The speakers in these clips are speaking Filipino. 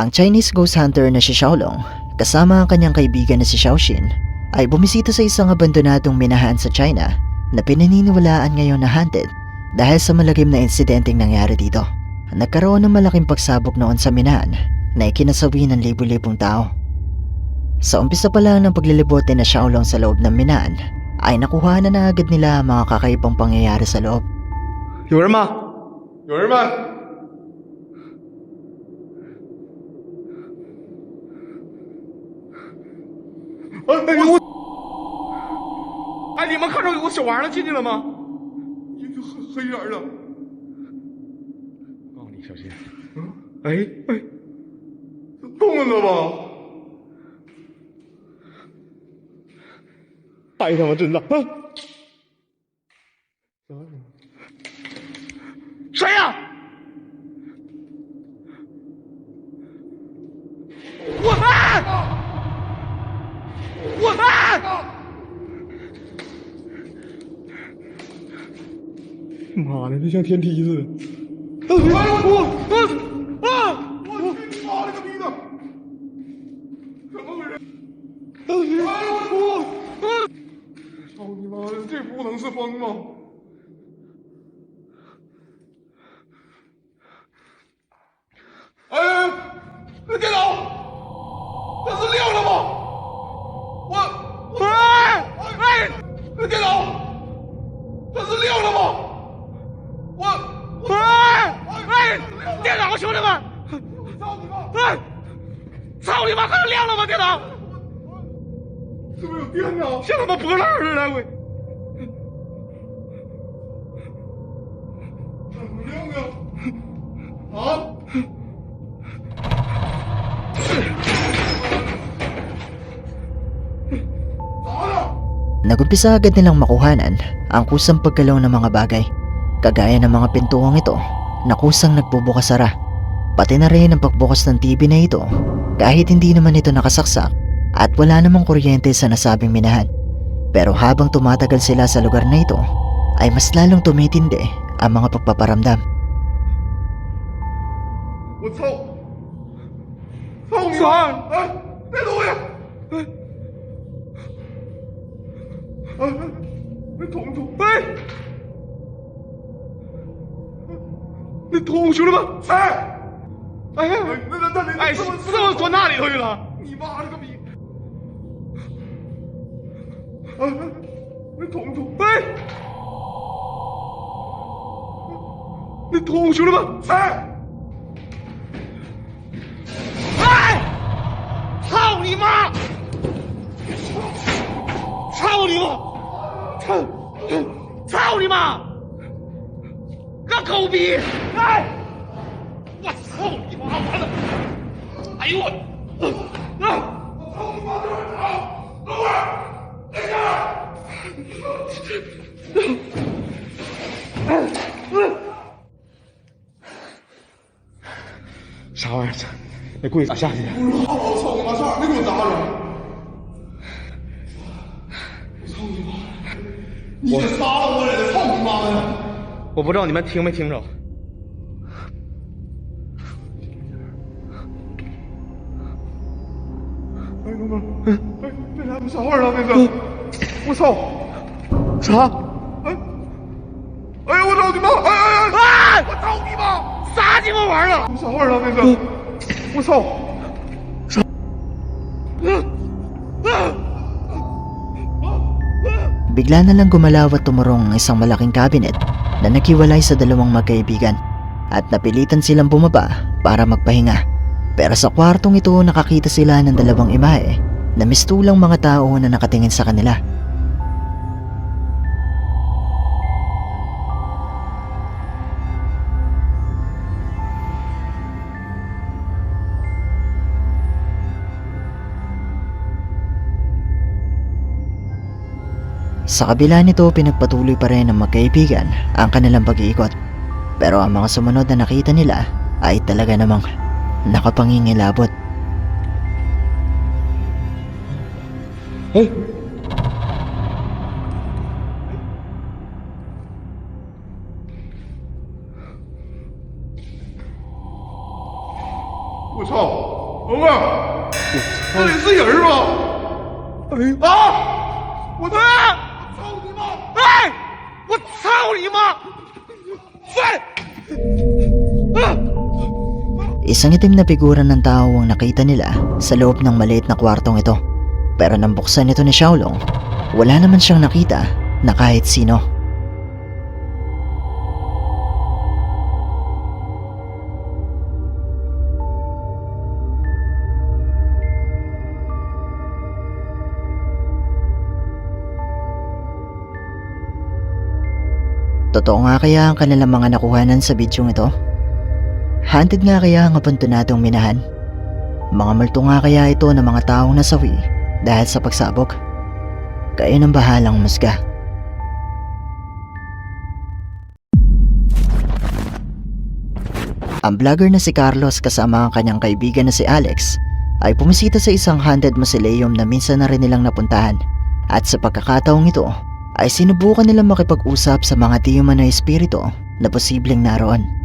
Ang Chinese ghost hunter na si Xiaolong kasama ang kanyang kaibigan na si Xiaoxin ay bumisita sa isang abandonadong minahan sa China na pinaniniwalaan ngayon na haunted dahil sa malagim na insidenteng nangyari dito. Nagkaroon ng malaking pagsabog noon sa minahan na ikinasawi ng libu-libong tao. Sa umpisa pa lang ng paglilibot ni na Xiaolong sa loob ng minahan ay nakuha na na agad nila ang mga kakaibang pangyayari sa loob. 有人哎呦我哎你们看着有个小娃儿进去了吗？进去黑黑眼儿告诉你小心嗯？哎哎。动了呢吧？太他妈真了啊。什么？谁呀？我操妈的，这像天梯似的！哎呦我啊啊！我去你妈了个逼的！怎么回事？哎呦我操！操你妈的，这不能是风吗？Hop! Nagumpisa agad nilang makuhanan ang kusang paggalaw ng mga bagay, kagaya ng mga pintuang ito na kusang nagbubukasara. Pati na rin ang pagbukas ng TV na ito kahit hindi naman ito nakasaksak at wala namang kuryente sa nasabing minahan. Pero habang tumatagal sila sa lugar na ito, ay mas lalong tumitindi ang mga pagpaparamdam. 哎，别动呀！哎，哎，你痛不？哎，你，兄弟们！哎，哎呀！那那那那……钻那里头去了？你妈了个逼！哎，你痛不？哎，你，兄弟们！哎。逼！哎！我操你妈！完了！哎呦我！啊！操你妈的！啊！等会儿，等一下。啥玩意儿？那柜子咋下去的？好好操你妈！上哪儿没给我砸着？我操你妈！你这杀了！我不知道你们听没听着。哎，哥们儿，哎，这俩啥玩意儿啊？这是，我操！啥？哎，哎呀，我操你妈！哎哎哎！我操你妈！啥鸡巴玩意儿？啥玩意儿啊？这是，我操！Bigla na lang gumalaw at tumurong ang isang malaking cabinet na naghiwalay sa dalawang magkaibigan at napilitan silang bumaba para magpahinga. Pero sa kwartong ito nakakita sila ng dalawang imahe na mistulang mga tao na nakatingin sa kanila. Sa kabila nito pinagpatuloy pa rin ng magkaibigan ang kanilang pag-iikot. Pero ang mga sumunod na nakita nila ay talaga namang nakapangingilabot. 哎！Isang itim na figura ng tao ang nakita nila sa loob ng maliit na kwartong ito. Pero nang buksan ito ni Xiaolong, wala naman siyang nakita na kahit sino. Totoo nga kaya ang kanilang mga nakuhanan sa bidyong ito? Haunted nga kaya ang abandonadong minahan? Mga multo nga kaya ito ng mga taong nasawi dahil sa pagsabog? Kayo ng bahalang musga. Ang vlogger na si Carlos kasama ang kanyang kaibigan na si Alex ay pumisita sa isang haunted mausoleum na minsan na rin nilang napuntahan at sa pagkakataong ito ay sinubukan nilang makipag-usap sa mga tiyuman na espiritu na posibleng naroon.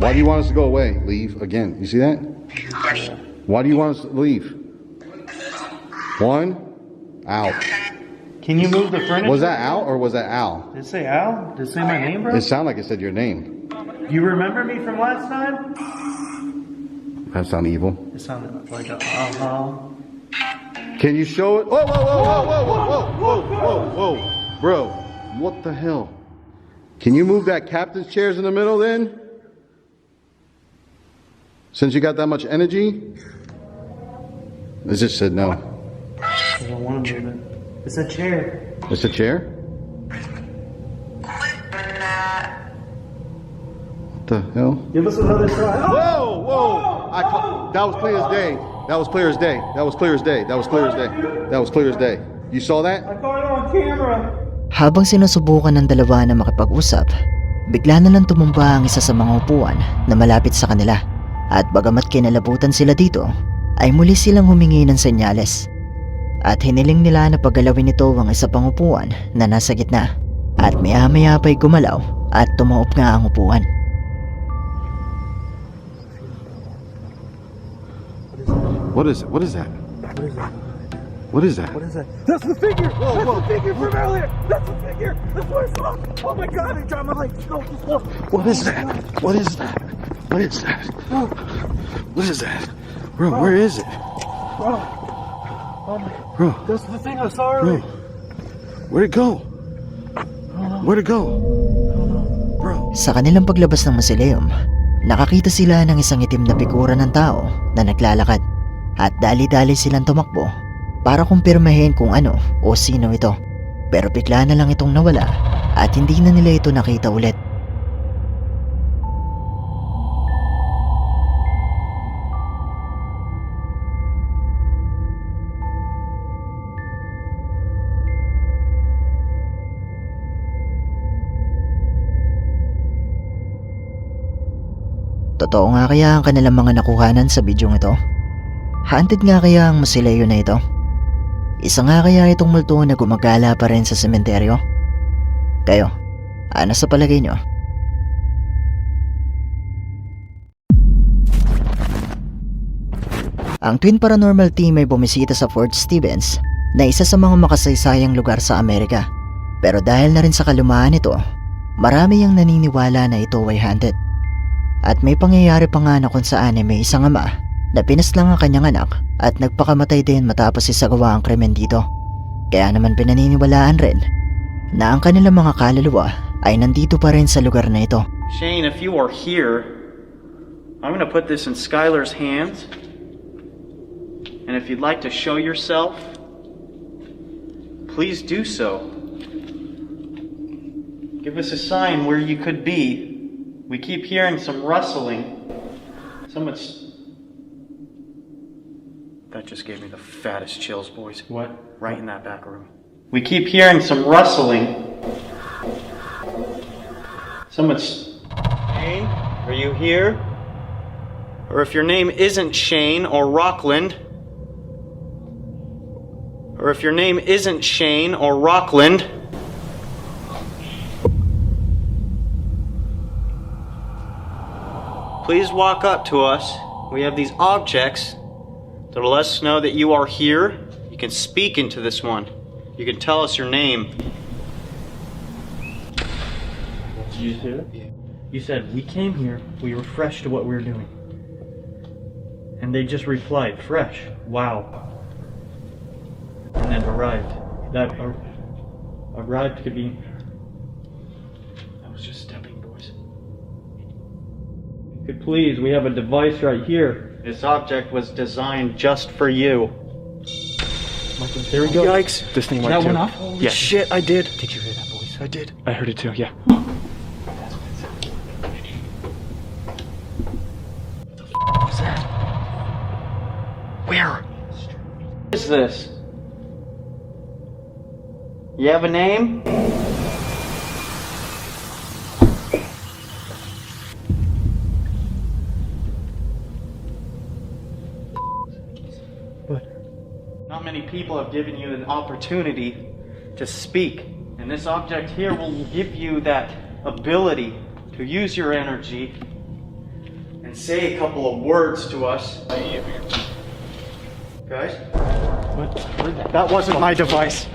Why do you want us to go away? Leave again. You see that? Why do you want us to leave? One, out. Can you move the furniture? Was that out or was that Al? Did it say Al? Did it say my name, bro? It sounded like it said your name. you remember me from last time? That sound evil. It sounded like a uh huh. Can you show it? Whoa, whoa, whoa, whoa, whoa, whoa, whoa, whoa, whoa, whoa, bro! What the hell? Can you move that captain's chairs in the middle then? Since you got that much energy? It just said no. I don't want to move it. It's a chair. It's a chair? What the hell? Give us another try. Whoa, whoa! I ca- that was clear as day. That was clear as day. That was clear as day. That was clear as day. That was clear as day. You saw that? I caught it on camera. Habang sinusubukan ng dalawa na makipag-usap, bigla na lang tumumba ang isa sa mga upuan na malapit sa kanila. At bagamat kinalabutan sila dito, ay muli silang humingi ng senyales. At hiniling nila na paggalawin nito ang isa pang upuan na nasa gitna. At maya-maya pa'y gumalaw at tumaup nga ang upuan. What is it? What is that? What is that? What is that? That's the figure. Whoa, That's the figure from earlier. That's the figure. That's what I saw. Oh my god! I dropped my leg. Just go. Just go. What is that? What is that? What is that? What is that? Bro, where is it? Bro. Oh my. Bro, That's the thing I saw bro. earlier. Where'd it go? Where'd it go? Bro. Sa kanilang paglabas ng mausoleum, nakakita sila ng isang itim na figura ng tao na naglalakad at dali-dali silang tumakbo para kumpirmahin kung ano o sino ito. Pero bigla na lang itong nawala at hindi na nila ito nakita ulit. Totoo nga kaya ang kanilang mga nakuhanan sa bidyong ito? Haunted nga kaya ang mausoleo na ito? Isa nga kaya itong multo na gumagala pa rin sa sementeryo? Kayo, ano sa palagay nyo? Ang Twin Paranormal Team ay bumisita sa Fort Stevens na isa sa mga makasaysayang lugar sa Amerika. Pero dahil na rin sa kalumaan nito, marami ang naniniwala na ito ay haunted. At may pangyayari pa nga na kung saan ay may isang ama na pinaslang ang kanyang anak at nagpakamatay din matapos isagawa ang krimen dito. Kaya naman pinaniniwalaan rin na ang kanilang mga kaluluwa ay nandito pa rin sa lugar na ito. Shane, if you are here, I'm to put this in Skylar's hands. And if you'd like to show yourself, please do so. Give us a sign where you could be. We keep hearing some rustling. Someone's. That just gave me the fattest chills, boys. What? Right in that back room. We keep hearing some rustling. Someone's. Shane, are you here? Or if your name isn't Shane or Rockland. Or if your name isn't Shane or Rockland. Please walk up to us. We have these objects to let us know that you are here. You can speak into this one. You can tell us your name. Did you hear that? You said, we came here, we were fresh to what we were doing. And they just replied, fresh, wow. And then arrived. That ar- arrived could be. Could please, we have a device right here. This object was designed just for you. There we go. Yikes. This thing went That too. went off? Holy Yeah. shit, I did. Did you hear that voice? I did. I heard it too, yeah. What's that? Where? What is this? You have a name? People have given you an opportunity to speak. And this object here will give you that ability to use your energy and say a couple of words to us. Guys? What? That wasn't my device.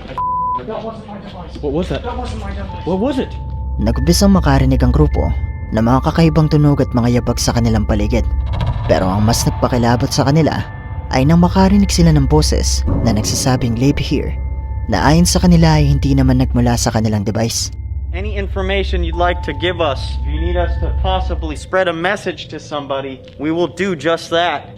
What was that? That wasn't my device. What was it? Nagumpisang makarinig ang grupo na mga kakaibang tunog at mga yabag sa kanilang paligid. Pero ang mas nagpakilabot sa kanila ay nang makarinig sila ng boses na nagsasabing live here na ayon sa kanila ay hindi naman nagmula sa kanilang device. Any information you'd like to give us, if you need us to possibly spread a message to somebody, we will do just that.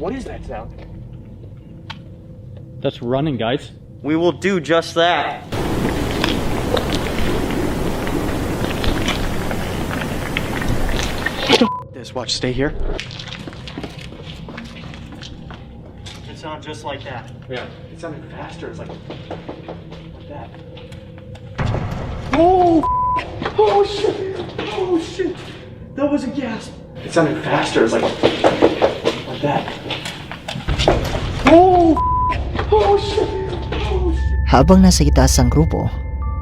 What is that sound? That's running, guys. We will do just that. Watch, stay here. It sounds just like that. Yeah. It sounded faster. It's like, like that. Oh! Oh shit! Oh shit! That was a gasp. It sounded faster. It's like, like that. Oh! Oh shit! Oh shit! Habang nasa itaas ang grupo,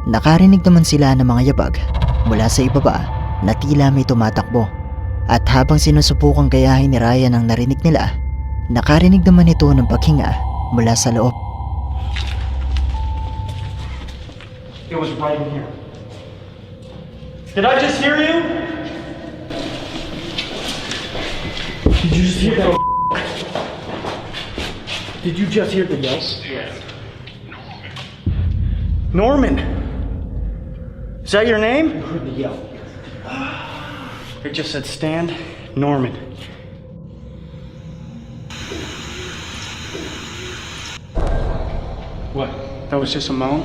nakarinig naman sila ng mga yabag mula sa ibaba na tila may tumatakbo. At habang sinusubukang gayahin ni Ryan ang narinig nila, nakarinig naman ito ng paghinga mula sa loob. It was right in here. Did I just hear you? Did you just hear that? Did you just hear the yell? Norman. Is that your name? heard the yell. It just said stand Norman. What? That was just a moan?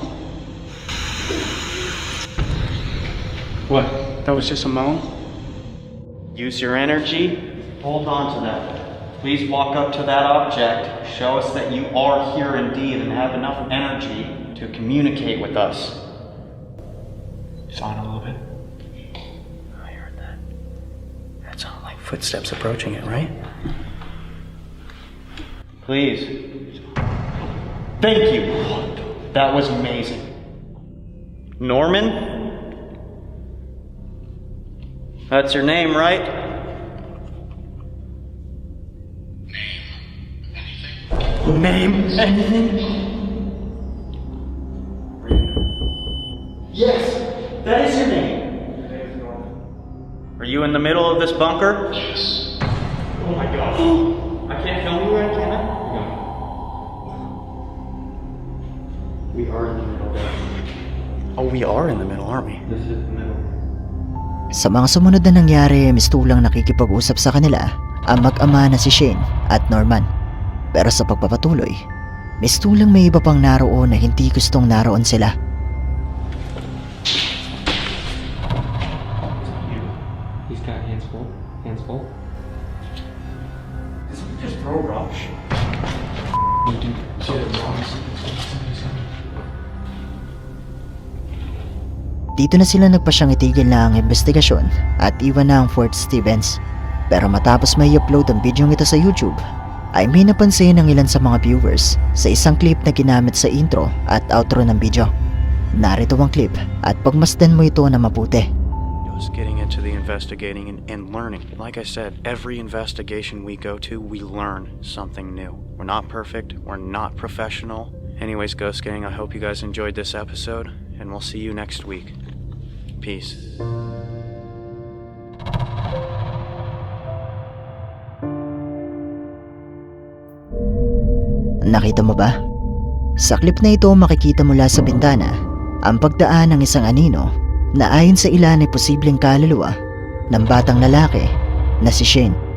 What? That was just a moan? Use your energy. Hold on to that. Please walk up to that object. Show us that you are here indeed and have enough energy to communicate with us. It's on a little bit. Footsteps approaching it, right? Please. Thank you. That was amazing. Norman? That's your name, right? Name anything? Yes, that is your name. Are you in the middle of this bunker? Yes. Oh my gosh. I can't film you right can I? We are in the middle. Oh, we are in the middle, aren't we? This is the middle. Sa mga sumunod na nangyari, mistulang nakikipag-usap sa kanila ang mag-ama na si Shane at Norman. Pero sa pagpapatuloy, mistulang may iba pang naroon na hindi gustong naroon sila. Dito na sila nagpasyang itigil na ang investigasyon at iwan na ang Fort Stevens. Pero matapos may upload ang video ito sa YouTube, ay may napansin ng ilan sa mga viewers sa isang clip na ginamit sa intro at outro ng video. Narito ang clip at pagmasdan mo ito na mabuti. getting into the investigating and, and learning. Like I said, every investigation we go to, we learn something new. We're not perfect, we're not professional. Anyways, Ghost Gang, I hope you guys enjoyed this episode, and we'll see you next week. Peace. Nakita mo ba? Sa clip na ito makikita mula sa bintana ang pagdaan ng isang anino na ayon sa ilan ay posibleng kaluluwa ng batang lalaki na si Shane.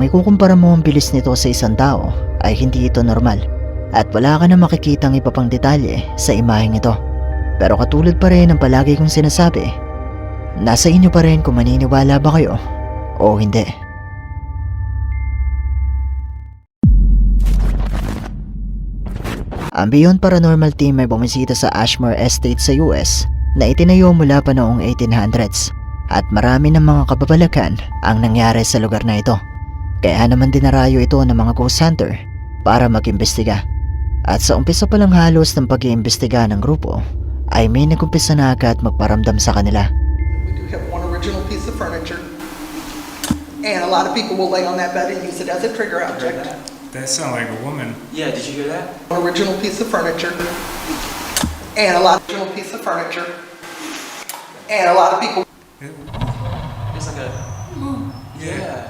Kung ikukumpara mo ang bilis nito sa isang tao, ay hindi ito normal. At wala ka na makikitang iba pang detalye sa imaheng ito. Pero katulad pa rin ng palagi kong sinasabi, nasa inyo pa rin kung maniniwala ba kayo o hindi. Ang Beyond Paranormal Team ay bumisita sa Ashmore Estate sa US na itinayo mula pa noong 1800s at marami ng mga kababalakan ang nangyari sa lugar na ito. Kaya naman dinarayo ito ng mga ghost hunter para mag-imbestiga. At sa umpisa pa lang halos ng pag-iimbestiga ng grupo, ay may nagumpisa na agad magparamdam sa kanila. We do have one original piece of furniture. And a lot of people will lay on that bed and use it as a trigger object. That sound like a woman. Yeah, did you hear that? One original piece of furniture. And a lot of original piece of furniture. And a lot of people. It's like a. Yeah. I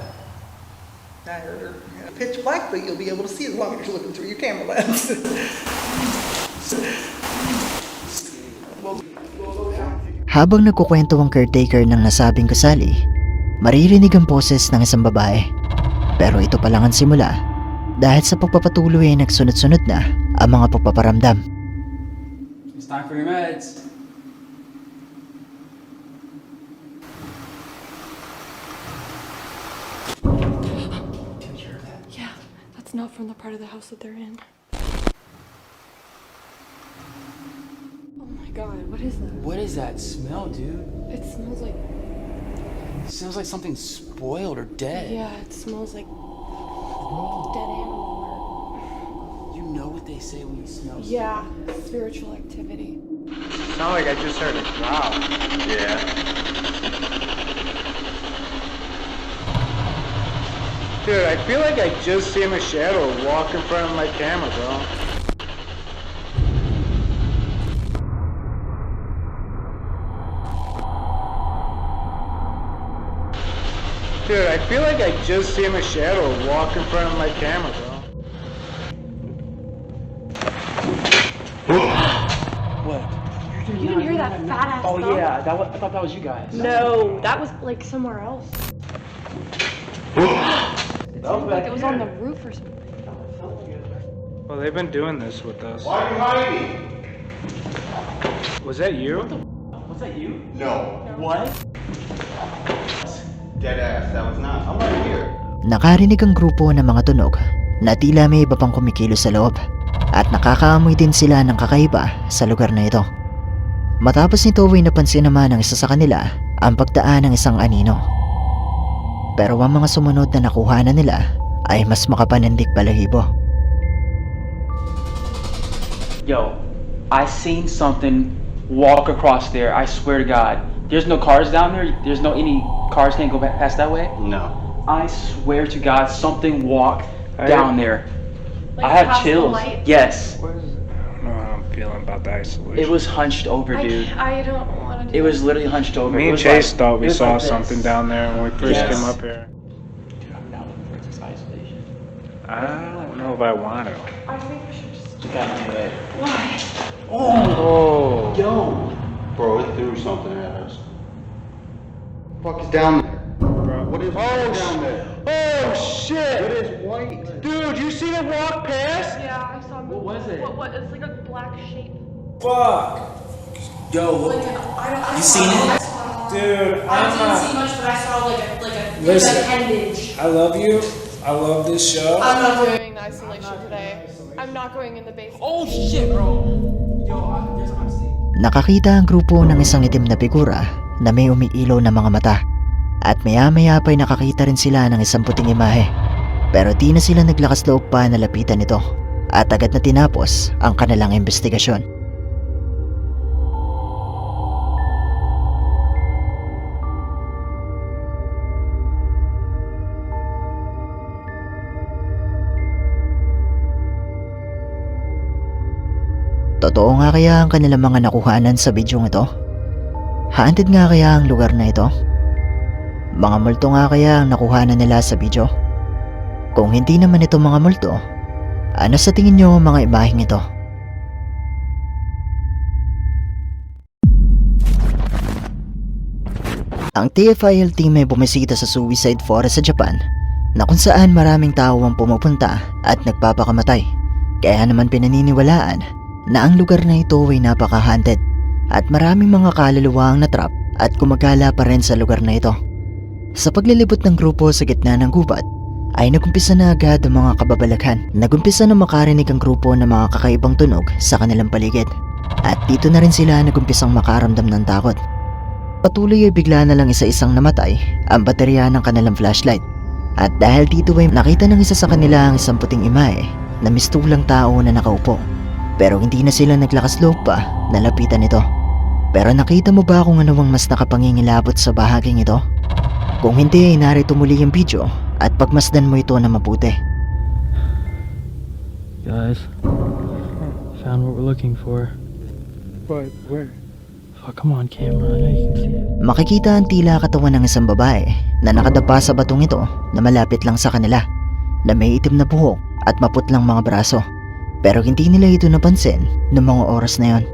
Yeah, Pitch black, but you'll be able to see as long as you're looking through your camera lens. Habang nagkukwento ang caretaker ng nasabing kasali, maririnig ang boses ng isang babae. Pero ito pa lang ang simula dahil sa pagpapatuloy ay nagsunod-sunod na ang mga pagpaparamdam. It's time for your meds. That's not from the part of the house that they're in. Oh my god, what is that? What is that smell, dude? It smells like. It smells like something spoiled or dead. Yeah, it smells like. dead animal. You know what they say when you smell or- Yeah, spiritual activity. Not like I just heard a growl. Yeah. Dude, I feel like I just seen a shadow walk in front of my camera, bro. Dude, I feel like I just seen a shadow walk in front of my camera, bro. What? You didn't hear that fat ass Oh yeah, that was, I thought that was you guys. No, that was like somewhere else. Sounded like it was on the roof or something. Well, they've been doing this with us. Why are you hiding? Was that you? Was that you? No. What? Dead ass. That was not. I'm right here. Nakarinig ang grupo ng mga tunog na tila may iba pang kumikilos sa loob at nakakaamoy din sila ng kakaiba sa lugar na ito. Matapos nito ay napansin naman ng isa sa kanila ang pagdaan ng isang anino. Pero ang mga sumunod na nakuhanan nila ay mas makapanandig balahibo. Yo, I seen something walk across there. I swear to God. There's no cars down there. There's no any cars can't go back past that way. No. I swear to God, something walked down there. Like I have chills. light? Yes, I don't know how I'm feeling about the isolation. it was hunched over, dude. can't- I don't want to do It was literally hunched over. Me It and was Chase like- thought it we was saw like this. something down there when we first Yes. came up here. Dude, I'm down for this isolation. I don't know if I want to. I think we should just. You gotta do it. Why? Oh. Yo, Bro, it threw something at us. Fuck is down there? What is oh, down there? Oh, Oh shit! It is white. Dude, you seen it walk past? Yeah, I saw. What was it? What? What? It's like a black shape. Fuck! Yo, Like I don't. I You saw seen it? I saw Dude, I I'm didn't see not. much, but I saw like a like a Listen. appendage. I love you. I love this show. I'm not doing the isolation today. I'm not going in the basement. Oh shit, bro. Yo, I, there's I'm seeing. Nakakita ang grupo ng isang itim na figura na may umiilaw na mga mata. At maya-maya pa'y nakakita rin sila ng isang puting imahe. Pero di na sila naglakas loob pa na lapitan ito at agad na tinapos ang kanilang investigasyon. Totoo nga kaya ang kanilang mga nakuhanan sa bidyong ito? Haunted nga kaya ang lugar na ito? Mga multo nga kaya ang nakuhanan nila sa video? Kung hindi naman ito mga multo, ano sa tingin nyo mga imaheng ito? Ang TFIL team ay bumisita sa Suicide Forest sa Japan na kung saan maraming tao ang pumupunta at nagpapakamatay. Kaya naman pinaniniwalaan na ang lugar na ito ay napaka-haunted at maraming mga kaluluwa ang natrap at kumagala pa rin sa lugar na ito. Sa paglilibot ng grupo sa gitna ng gubat, ay nagumpisa na agad ang mga kababalaghan. Nagumpisa na makarinig ang grupo ng mga kakaibang tunog sa kanilang paligid. At dito na rin sila nagumpisang makaramdam ng takot. Patuloy ay bigla na lang isa-isang namatay ang baterya ng kanilang flashlight. At dahil dito ay nakita ng isa sa kanila ang isang puting imae na mistulang tao na nakaupo. Pero hindi na sila naglakas loob pa na lapitan ito. Pero nakita mo ba kung ano ang mas nakapangingilabot sa bahaging ito? Kung hindi ay narito muli ang video at pagmasdan mo ito na mabuti. Guys, found what we're looking for. But where? Oh, come on, camera. I know you can see it. Makikita ang tila katawan ng isang babae na nakadapa sa batong ito na malapit lang sa kanila na may itim na buhok at maputlang mga braso. Pero hindi nila ito napansin noong mga oras na yon.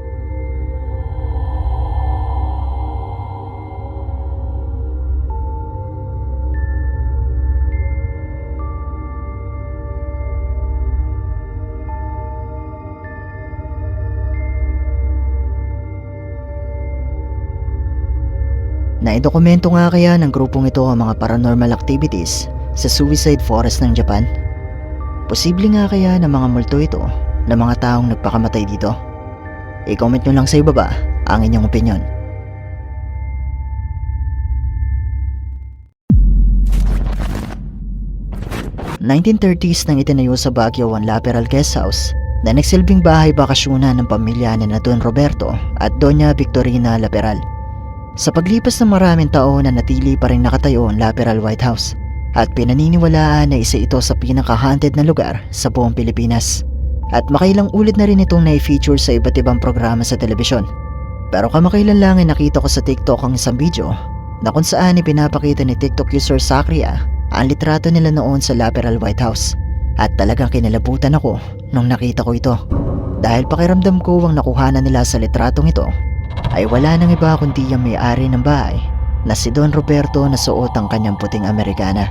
Naidokumento nga kaya ng grupong ito ang mga paranormal activities sa Suicide Forest ng Japan? Posible nga kaya na mga multo ito na mga taong nagpakamatay dito? I-comment nyo lang sa ibaba ang inyong opinion. Nineteen 1930s nang itinayo sa Baguio ang Laperal Guest House na nagsilbing bahay bakasyonan ng pamilya ni Don Roberto at Doña Victorina Laperal. Sa paglipas ng maraming taon na natili pa rin nakatayo ang Laperal White House at pinaniniwalaan na isa ito sa pinaka-haunted na lugar sa buong Pilipinas. At makailang ulit na rin itong na-feature sa iba't ibang programa sa telebisyon. Pero kamakailan lang ay nakita ko sa TikTok ang isang video na kung saan ipinapakita ni TikTok user Sakria ang litrato nila noon sa Laperal White House. At talagang kinalabutan ako nung nakita ko ito. Dahil pakiramdam ko ang nakuhanan nila sa litratong ito ay wala nang iba kundi ang may-ari ng bahay na si Don Roberto na suot ang kanyang puting Amerikana.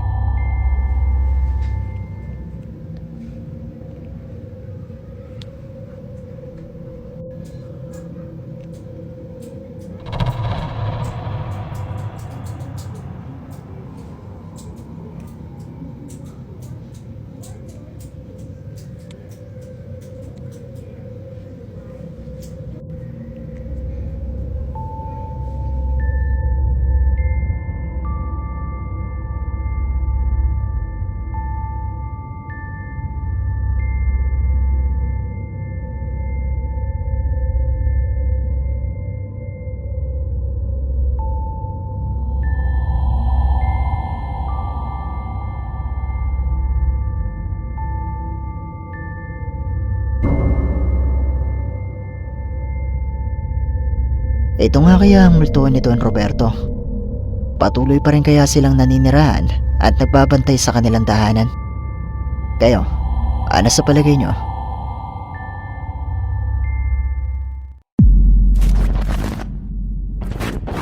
Ito nga kaya ang multo ni Don Roberto. Patuloy pa rin kaya silang naninirahan at nagbabantay sa kanilang tahanan. Kayo, ano sa palagay nyo?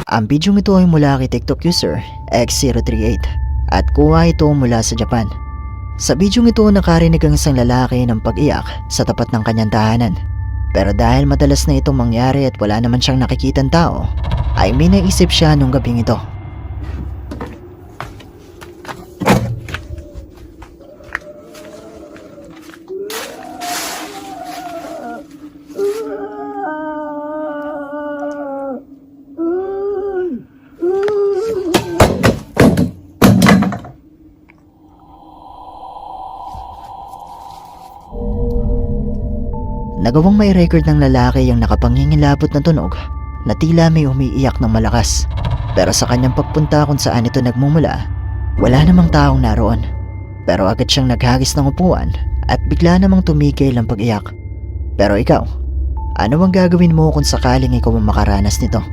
Ang bidyong ito ay mula kay TikTok user X038 at kuha ito mula sa Japan. Sa bidyong ito nakarinig ang isang lalaki ng pag-iyak sa tapat ng kanyang tahanan. Pero dahil madalas na itong mangyari at wala naman siyang nakikitang tao, ay may naisip siya nung gabing ito. Nagawang may record ng lalaki yung nakapangingilabot na tunog na tila may umiiyak ng malakas. Pero sa kanyang pagpunta kung saan ito nagmumula, wala namang taong naroon. Pero agad siyang naghagis ng upuan at bigla namang tumigil ang pag-iyak. Pero ikaw, ano ang gagawin mo kung sakaling ikaw ang makaranas nito?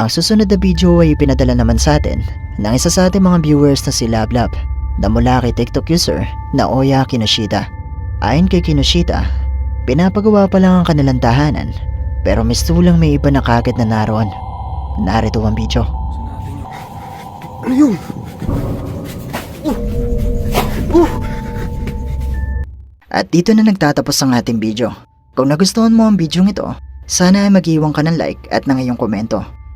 Ang susunod na video ay pinadala naman sa atin ng isa sa ating mga viewers na si Lablab na mula kay TikTok user na Oya Kinoshita. Ayon kay Kinoshita, pinapagawa pa lang ang kanilang tahanan pero mistulang may iba na kagad na naroon. Narito ang video. Ano yun? At dito na nagtatapos ang ating video. Kung nagustuhan mo ang video ito, sana ay mag-iwan ka ng like at ng iyong komento.